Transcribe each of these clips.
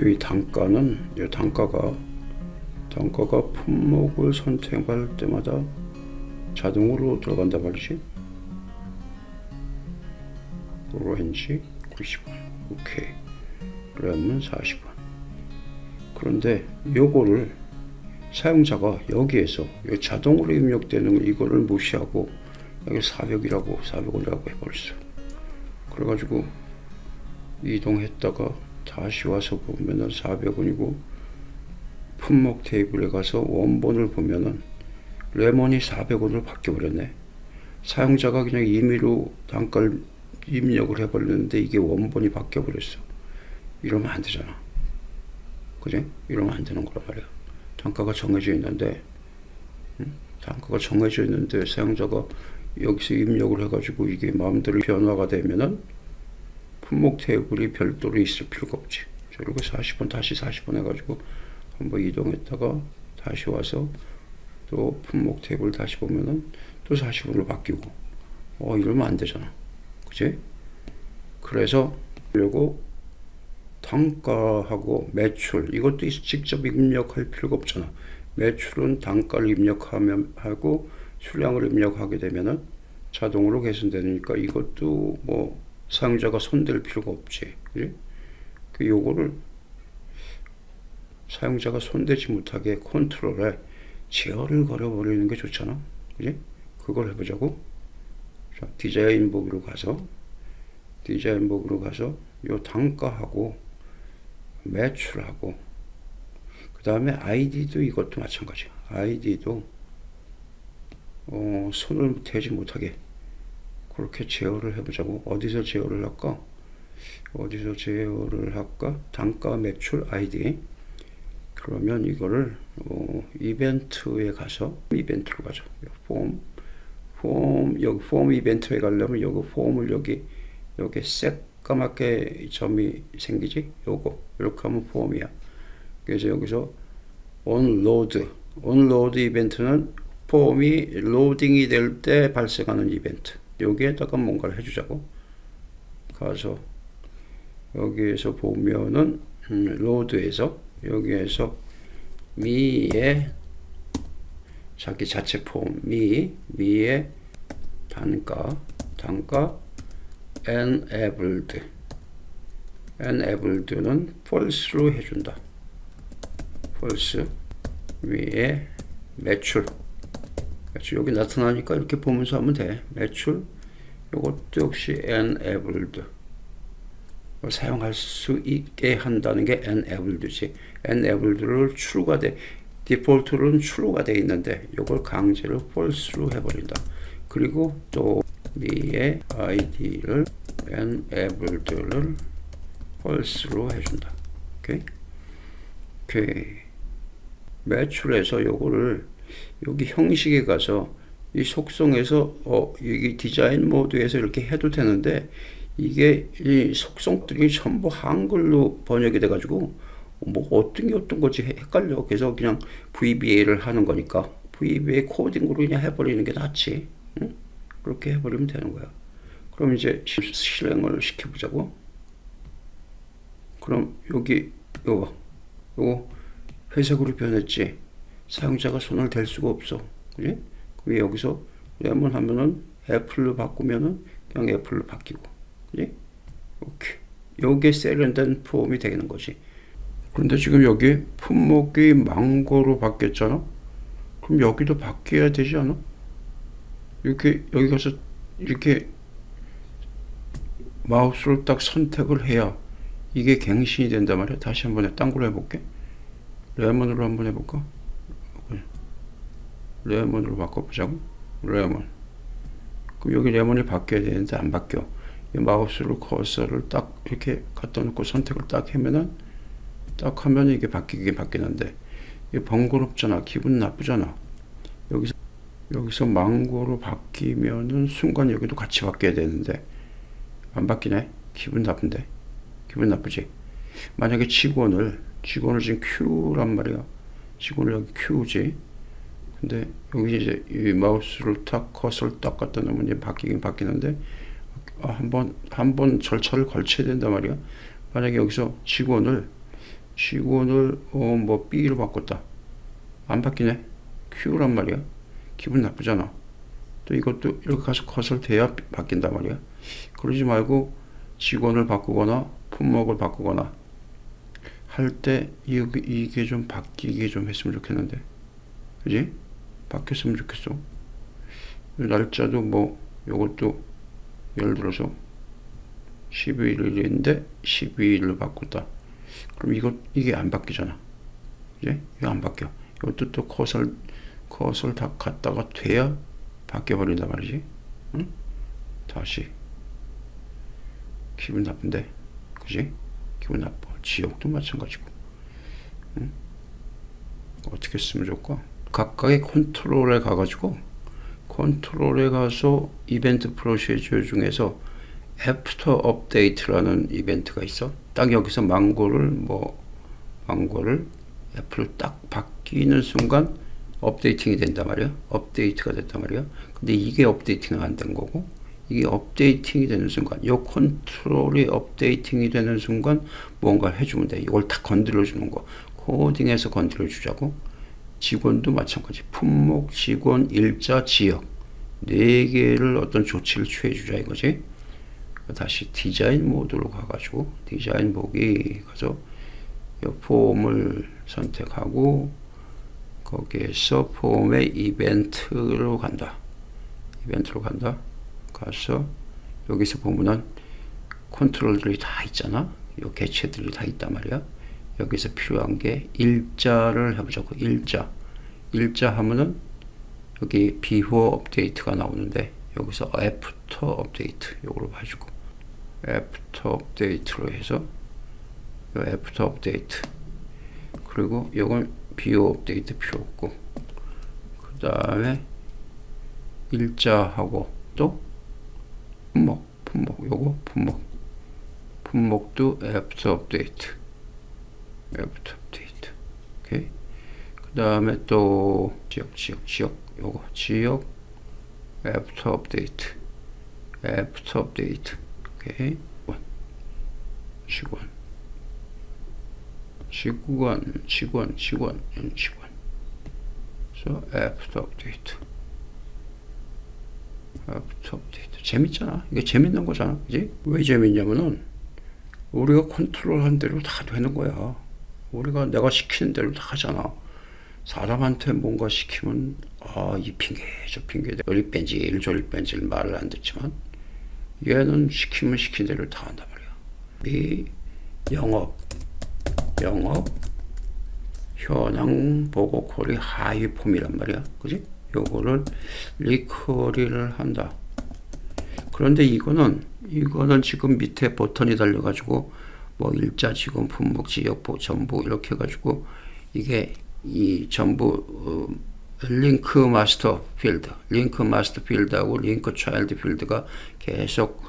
여기 단가는 이 단가가 단가가 품목을 선택할 때마다 자동으로 들어간다 말이지. 오렌지 90원. 오케이. 레몬 40원. 그런데 요거를 사용자가 여기에서 요 자동으로 입력되는 이거를 무시하고 여기 400이라고 400원이라고 해버렸어. 그래가지고 이동했다가 다시 와서 보면은 400원이고 품목 테이블에 가서 원본을 보면은 레몬이 400원으로 바뀌어버렸네. 사용자가 그냥 임의로 단가를 입력을 해버렸는데 이게 원본이 바뀌어버렸어. 이러면 안 되잖아. 그지? 이러면 안 되는 거란 말이야. 단가가 정해져 있는데, 응? 단가가 정해져 있는데 사용자가 여기서 입력을 해가지고 이게 마음대로 변화가 되면은 품목 테이블이 별도로 있을 필요가 없지. 그리고 40번 다시 40번 해가지고 한번 이동했다가 다시 와서 또 품목 테이블 다시 보면은 또 40원으로 바뀌고 어 이러면 안 되잖아. 그지? 그래서 요거 단가하고 매출 이것도 직접 입력할 필요가 없잖아. 매출은 단가를 입력하면 하고 수량을 입력하게 되면은 자동으로 계산되니까 이것도 뭐 사용자가 손댈 필요가 없지. 그지? 그 요거를 사용자가 손대지 못하게 컨트롤에 제어를 걸어버리는 게 좋잖아. 그지? 그걸 해보자고. 자, 디자인 보기로 가서, 디자인 보기로 가서, 요 단가하고, 매출하고, 그 다음에 아이디도 이것도 마찬가지야. 아이디도, 어, 손을 대지 못하게, 그렇게 제어를 해보자고. 어디서 제어를 할까? 어디서 제어를 할까? 단가, 매출, 아이디. 그러면 이거를 어, 이벤트에 가서 이벤트로 가죠. 폼, 폼 여기 폼 이벤트에 가려면 여기 폼을 여기 여기 새까맣게 점이 생기지. 요거 이렇게 하면 폼이야. 그래서 여기서 온로드 이벤트는 폼이 로딩이 될 때 발생하는 이벤트. 여기에다가 뭔가를 해주자고. 가서 여기에서 보면은 음, 로드에서 여기에서 미의 자기 자체 폼 미, 미의 단가, 단가 enabled enabled는 false로 해준다. false 위에 매출 매출 여기 나타나니까 이렇게 보면서 하면 돼. 매출 이것도 역시 enabled 사용할 수 있게 한다는 게 enabled지. enabled를 true가 돼. 디폴트로는 true가 돼 있는데 이걸 강제로 false로 해버린다. 그리고 또 미의 id를 enabled를 false로 해준다. 오케이? 오케이. 매출에서 요거를 여기 형식에 가서 이 속성에서 어 여기 디자인 모드에서 이렇게 해도 되는데 이게 이 속성들이 전부 한글로 번역이 돼가지고 뭐 어떤 게 어떤 거지 헷갈려. 그래서 그냥 VBA를 하는 거니까 VBA 코딩으로 그냥 해버리는 게 낫지. 응? 그렇게 해버리면 되는 거야. 그럼 이제 실행을 시켜보자고. 그럼 여기 요거 요거 회색으로 변했지. 사용자가 손을 댈 수가 없어. 그지? 그럼 여기서 레몬 하면은 애플로 바꾸면은 그냥 애플로 바뀌고. 그지? 오케이. 요게 세련된 폼이 되는 거지. 근데 지금 여기 품목이 망고로 바뀌었잖아. 그럼 여기도 바뀌어야 되지 않아? 이렇게 여기 가서 이렇게 마우스를 딱 선택을 해야 이게 갱신이 된단 말이야. 다시 한번 딴 걸로 해볼게. 레몬으로 한번 해볼까? 레몬으로 바꿔보자고. 레몬. 그럼 여기 레몬이 바뀌어야 되는데 안 바뀌어. 이 마우스로 커서를 딱 이렇게 갖다 놓고 선택을 딱 하면은 딱 하면 이게 바뀌긴 바뀌는데 이게 번거롭잖아. 기분 나쁘잖아. 여기서 여기서 망고로 바뀌면은 순간 여기도 같이 바뀌어야 되는데 안 바뀌네. 기분 나쁜데. 기분 나쁘지. 만약에 직원을 직원을 지금 Q란 말이야. 직원을 여기 Q지. 근데 여기 이제 이 마우스를 딱 컷을 딱 갖다 놓으면 이제 바뀌긴 바뀌는데 아, 한번 한 번 절차를 걸쳐야 된단 말이야. 만약에 여기서 직원을 직원을 어, 뭐 B로 바꿨다. 안 바뀌네. Q란 말이야. 기분 나쁘잖아. 또 이것도 이렇게 가서 컷을 돼야 바뀐단 말이야. 그러지 말고 직원을 바꾸거나 품목을 바꾸거나 할 때 이게 좀 바뀌게 좀 했으면 좋겠는데. 그지? 바뀌었으면 좋겠어. 날짜도 뭐 요것도 예를 들어서 12일인데 12일로 바꿨다. 그럼 이거 이게 안 바뀌잖아. 이제 이거 안 바뀌어. 이것도 또 컷을 컷을 다 갖다가 돼야 바뀌어 버린단 말이지. 응? 다시 기분 나쁜데, 그지? 기분 나빠. 지역도 마찬가지고. 응? 어떻게 쓰면 좋을까? 각각의 컨트롤에 가가지고 컨트롤에 가서 이벤트 프로시저 중에서 애프터 업데이트라는 이벤트가 있어. 딱 여기서 망고를 뭐 망고를 애플 딱 바뀌는 순간 업데이팅이 된단 말이야. 업데이트가 됐단 말이야. 근데 이게 업데이팅은 안된 거고 이게 업데이팅이 되는 순간 요 컨트롤이 업데이팅이 되는 순간 뭔가 해주면 돼. 이걸 다 건드려 주는 거. 코딩해서 건드려 주자고. 직원도 마찬가지. 품목, 직원, 일자, 지역 네 개를 어떤 조치를 취해 주자 이거지. 다시 디자인 모드로 가가지고 디자인 보기 가서 이 폼을 선택하고 거기에서 폼의 이벤트로 간다. 이벤트로 간다. 가서 여기서 보면은 컨트롤들이 다 있잖아. 요 개체들이 다 있단 말이야. 여기서 필요한 게 일자를 해보자고. 일자. 일자 하면은 여기 비호 업데이트가 나오는데 여기서 애프터 업데이트 요거로 봐주고 애프터 업데이트로 해서 요 애프터 업데이트 그리고 요건 비호 업데이트 필요 없고 그 다음에 일자하고 또 품목 품목 요거 품목 품목도 애프터 업데이트 애프터 업데이트 오케이? 그 다음에 또 지역 지역 지역. 요거 지역 애프터 업데이트 애프터 업데이트 오케이? 직원. 직원. 직원 직원 직원 그래서 애프터 업데이트 애프터 업데이트 재밌잖아. 이게 재밌는 거잖아. 그지? 왜 재밌냐면은 우리가 컨트롤 한 대로 다 되는 거야 우리가 내가 시키는 대로 다 하잖아. 사람한테 뭔가 시키면 아 이 핑계 저 핑계. 저리 뺀질 저리 뺀질 말을 안 듣지만 얘는 시키면 시킨 대로 다 한단 말이야. 이 영업 영업 현황 보고 콜이 하위 폼이란 말이야. 그지? 요거를 리커리를 한다. 그런데 이거는 이거는 지금 밑에 버튼이 달려 가지고 뭐 일자 직원 품목 지역 보 전부 이렇게 해 가지고 이게 이 전부 어, 링크 마스터 필드, 링크 마스터 필드하고 링크 차일드 필드가 계속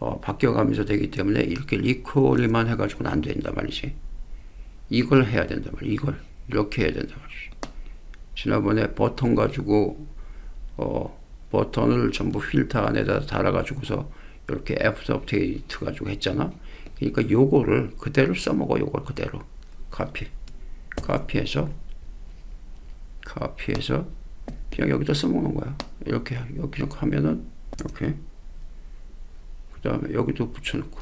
어, 바뀌어가면서 되기 때문에 이렇게 리콜리만 해가지고는 안 된단 말이지. 이걸 해야 된단 말이야. 이걸 이렇게 해야 된단 말이지. 지난번에 버튼 가지고 어, 버튼을 전부 필터 안에다 달아가지고서 이렇게 애프터 업데이트 가지고 했잖아. 그러니까 요거를 그대로 써먹어. 요걸 그대로 카피, 카피해서 카피해서 그냥 여기다 써먹는 거야. 이렇게 이렇게 하면은 이렇게 그 다음에 여기도 붙여놓고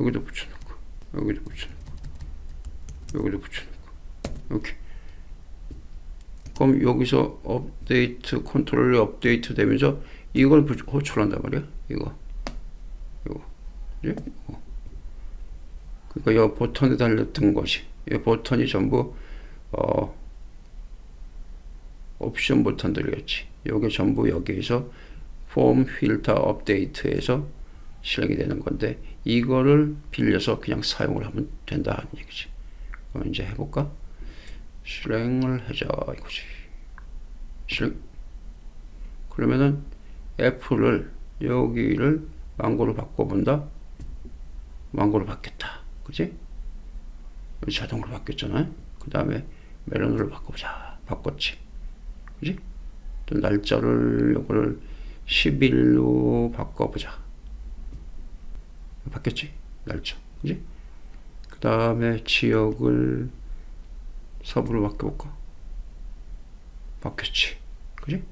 여기도 붙여놓고 여기도 붙여놓고 여기도 붙여놓고 이렇게 그럼 여기서 업데이트 컨트롤이 업데이트 되면서 이걸 호출한단 말이야. 이거 예? 그러니까 이 버튼에 달렸던 것이 이 버튼이 전부 어 옵션 버튼들이었지. 요게 전부 여기에서 폼 필터 업데이트에서 실행이 되는 건데 이거를 빌려서 그냥 사용을 하면 된다는 얘기지. 그럼 이제 해볼까? 실행을 하자 이거지. 실행. 그러면은 애플을 여기를 망고로 바꿔본다. 망고로 바뀌었다. 그지? 자동으로 바뀌었잖아요. 그 다음에 멜론으로 바꿔보자. 바꿨지. 그지? 또 날짜를 요거를 10일로 바꿔보자. 바뀌었지? 날짜. 그지? 그 다음에 지역을 서부로 바꿔볼까? 바뀌었지. 그지?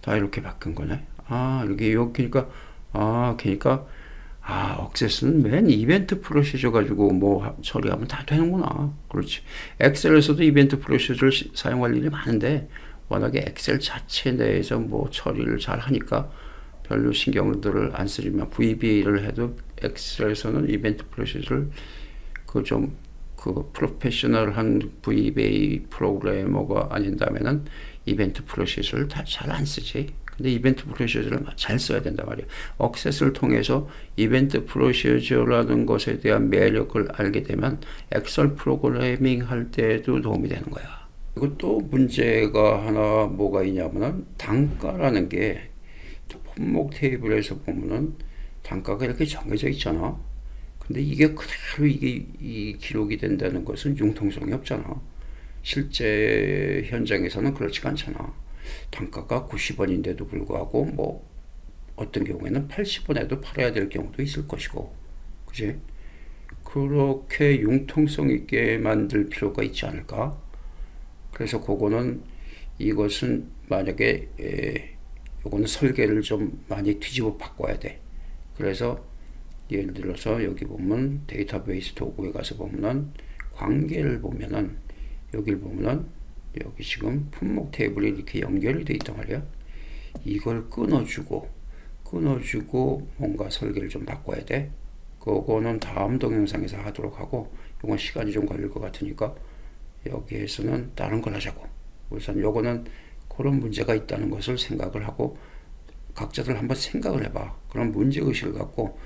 다 이렇게 바뀐 거네. 아, 여기, 여기, 그러니까, 아, 그러니까, 아, 억세스는 맨 이벤트 프로시저 가지고 뭐 하- 처리하면 다 되는구나. 그렇지. 엑셀에서도 이벤트 프로시저를 시- 사용할 일이 많은데, 워낙에 엑셀 자체 내에서 뭐 처리를 잘 하니까 별로 신경들을 안 쓰지만 VBA를 해도 엑셀에서는 이벤트 프로시저를 그 좀 그 프로페셔널한 VBA 프로그래머가 아닌다면은 이벤트 프로시저를 다 잘 안 쓰지. 근데 이벤트 프로시저를 잘 써야 된단 말이야. 억세스를 통해서 이벤트 프로시저라는 것에 대한 매력을 알게 되면 엑셀 프로그래밍 할 때도 도움이 되는 거야. 그리고 또 문제가 하나 뭐가 있냐면은 단가라는 게 품목 테이블에서 보면은 단가가 이렇게 정해져 있잖아. 근데 이게 그대로 이게 이 기록이 된다는 것은 융통성이 없잖아. 실제 현장에서는 그렇지가 않잖아. 단가가 90원인데도 불구하고 뭐 어떤 경우에는 80원에도 팔아야 될 경우도 있을 것이고, 그지? 그렇게 융통성 있게 만들 필요가 있지 않을까? 그래서 그거는 이것은 만약에 에, 요거는 설계를 좀 많이 뒤집어 바꿔야 돼. 그래서 예를 들어서 여기 보면 데이터베이스 도구에 가서 보면은 관계를 보면은 여기를 보면은 여기 지금 품목 테이블이 이렇게 연결이 돼 있단 말이야. 이걸 끊어주고 끊어주고 뭔가 설계를 좀 바꿔야 돼. 그거는 다음 동영상에서 하도록 하고 이건 시간이 좀 걸릴 것 같으니까 여기에서는 다른 걸 하자고. 우선 요거는 그런 문제가 있다는 것을 생각을 하고 각자들 한번 생각을 해봐. 그런 문제의식을 갖고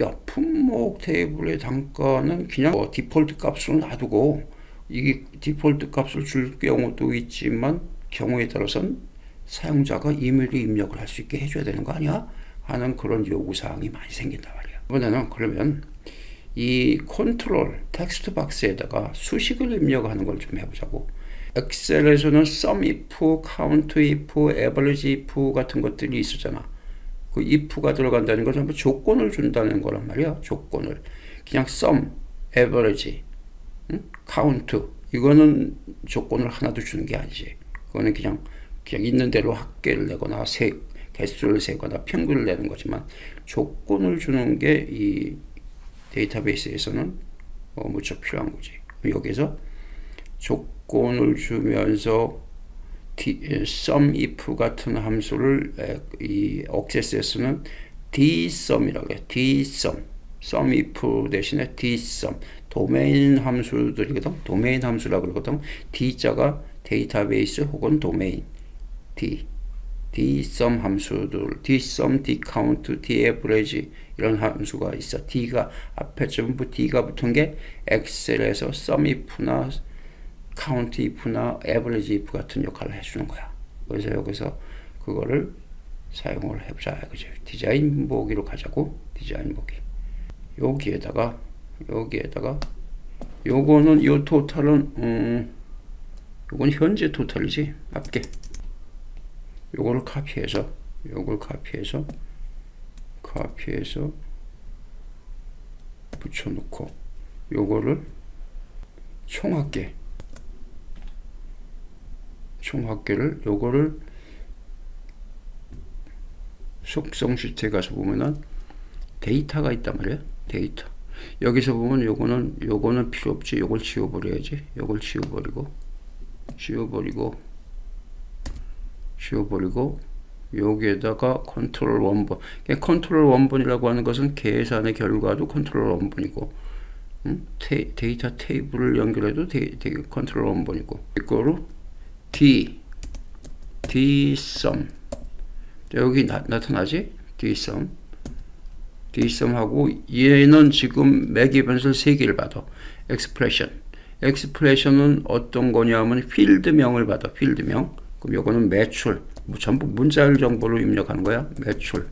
야 품목 테이블의 단가는 그냥 뭐 디폴트 값으로 놔두고 이 디폴트 값을 줄 경우도 있지만 경우에 따라서는 사용자가 이메일로 입력을 할 수 있게 해줘야 되는 거 아니야? 하는 그런 요구사항이 많이 생긴단 말이야. 이번에는 그러면 이 컨트롤 텍스트 박스에다가 수식을 입력하는 걸 좀 해보자고. 엑셀에서는 sum if, count if, average if 같은 것들이 있었잖아. 그 if가 들어간다는 건 전부 조건을 준다는 거란 말이야. 조건을. 그냥 sum, average, 응? count 이거는 조건을 하나도 주는 게 아니지. 그거는 그냥 그냥 있는 대로 합계를 내거나 세 개수를 세거나 평균을 내는 거지만 조건을 주는 게 이 데이터베이스에서는 어, 무척 필요한 거지. 여기서 조건을 주면서 sum if 같은 함수를 에, 이 억세스에서는 dsum이라고 해. dsum. sum if 대신에 dsum. 도메인 함수들이거든. 도메인 함수라고 그러거든. d자가 데이터베이스 혹은 도메인. d. dsum 함수들, dsum, dcount, daverage 이런 함수가 있어. d가 앞에 전부 d가 붙은 게 엑셀에서 sum if나 count if나 average if 같은 역할을 해주는 거야. 그래서 여기서 그거를 사용을 해보자. 그죠? 디자인 보기로 가자고. 디자인 보기. 여기에다가 여기에다가 요거는 요 토탈은 음 요건 현재 토탈이지. 합계. 요거를 카피해서 요걸 카피해서 카피해서 붙여놓고 요거를 총합계 총합계를 요거를 속성 시트에 가서 보면은 데이터가 있단 말이야 데이터 여기서 보면 요거는 요거는 필요 없지. 요걸 지워버려야지. 요걸 지워버리고 지워버리고 지워버리고 여기에다가 컨트롤 원본. 컨트롤 원본이라고 하는 것은 계산의 결과도 컨트롤 원본이고 음? 테, 데이터 테이블을 연결해도 데, 데, 컨트롤 원본이고. 이거로 D D sum. 여기 나, 나타나지? D sum Sum하고 얘는 지금 맥 이벤트를 세 개를 받아. Expression. Expression은 어떤 거냐면 필드명을 받아 필드명. 그럼 요거는 매출. 뭐 전부 문자열 정보를 입력하는 거야? 매출.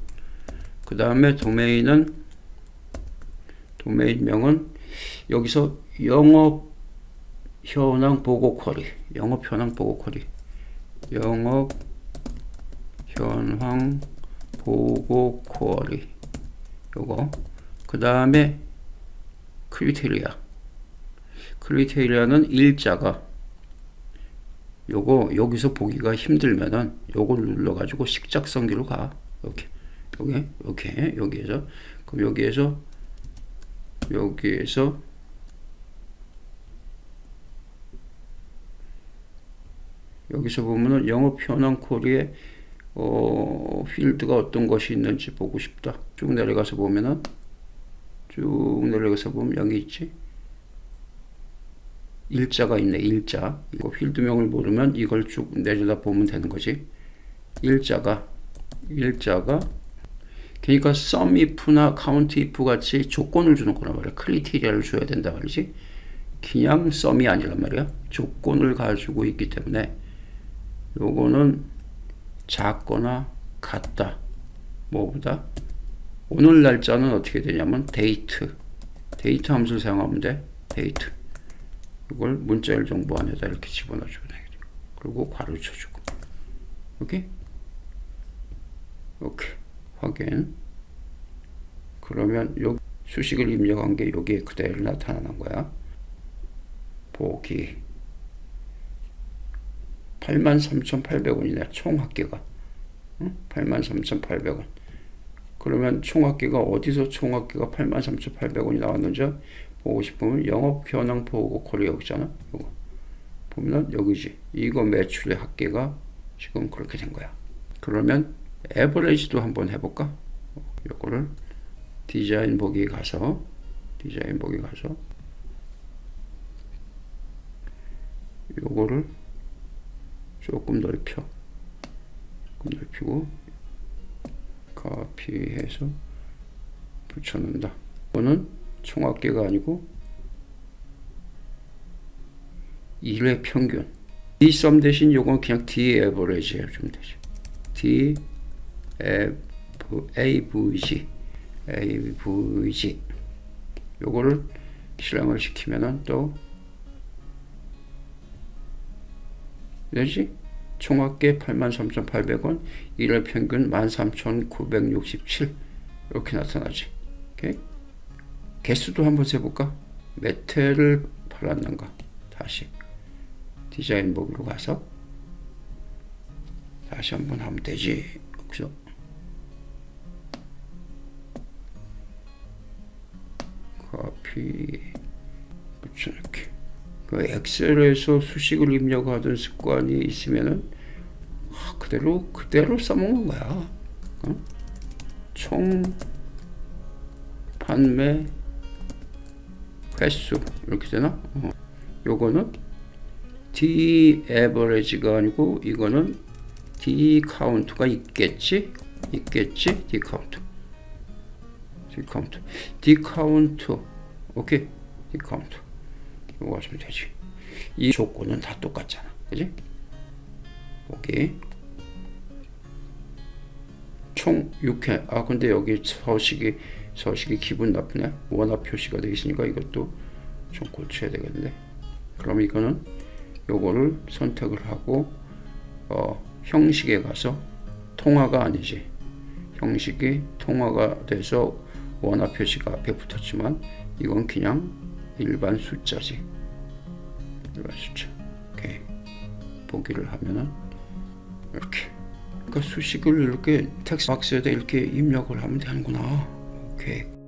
그 다음에 도메인은 도메인명은 여기서 영업 현황 보고 쿼리. 영업 현황 보고 쿼리. 영업 현황 보고 쿼리 요거. 그 다음에 크리테리아. 크리테리아는 일자가 요거 여기서 보기가 힘들면은 요걸 눌러 가지고 식작성기로 가. 이렇게. 여기 이렇게 여기에서. 그럼 여기에서 여기에서 여기서 보면은 영어 표현 코리에 어, 필드가 어떤 것이 있는지 보고 싶다. 쭉 내려가서 보면은 쭉 내려가서 보면 여기 있지. 일자가 있네. 일자. 이거 필드명을 모르면 이걸 쭉 내려다 보면 되는 거지. 일자가 일자가 그러니까 sum if나 count if 같이 조건을 주는 거란 말이야. 크리테리아를 줘야 된다 말이지. 그냥 sum이 아니란 말이야. 조건을 가지고 있기 때문에 요거는 작거나 같다. 뭐보다 오늘 날짜는 어떻게 되냐면 데이트. 데이트 함수를 사용하면 돼. 데이트. 이걸 문자열 정보 안에다 이렇게 집어넣어주면 되겠죠. 그리고 괄호 쳐주고. 오케이? 오케이. 확인. 그러면 여기 수식을 입력한 게 여기에 그대로 나타나는 거야. 보기. 83,800원이네. 총 합계가. 응? 83,800원. 그러면 총 합계가 어디서 총 합계가 83,800원이 나왔는지 보고 싶으면 영업 현황 보고 콜이 여기잖아. 이거. 보면 여기지. 이거 매출의 합계가 지금 그렇게 된 거야. 그러면 에버레이지도 한번 해볼까? 요거를 디자인 보기 가서 디자인 보기 가서 요거를 조금 넓혀. 조금 넓히고 카피해서 붙여놓는다. 이거는 총합계가 아니고 1의 평균. D 썸 대신 요건 그냥 D 에버리지 해주면 되죠. D AVG AVG 요거를 실행을 시키면은 또 되지? 총합계 83,800원, 일월 평균 13,967 이렇게 나타나지. 개수도 한번 세볼까? 몇 회를 팔았는가? 다시 디자인 보기로 가서 다시 한번 하면 되지. 여기서 커피 붙여넣기. 그 엑셀에서 수식을 입력하던 습관이 있으면은 아, 그대로 그대로 써먹는 거야. 어? 총 판매 횟수 이렇게 되나? 어. 요거는 D 에버리지가 아니고 이거는 D 카운트가 있겠지? 있겠지? D 카운트. D 카운트. D 카운트. 오케이. D 카운트. 이거 하시면 되지. 이 조건은 다 똑같잖아. 그지? 오케이. 총 6회. 아, 근데 여기 서식이, 서식이 기분 나쁘네. 원화 표시가 되어 있으니까 이것도 좀 고쳐야 되겠는데. 그럼 이거는 요거를 선택을 하고, 어, 형식에 가서 통화가 아니지. 형식이 통화가 돼서 원화 표시가 앞에 붙었지만 이건 그냥 일반 숫자지. 일반 숫자. 오케이. 보기를 하면은 이렇게. 그러니까 수식을 이렇게 텍스트 박스에다 이렇게 입력을 하면 되는구나. 오케이.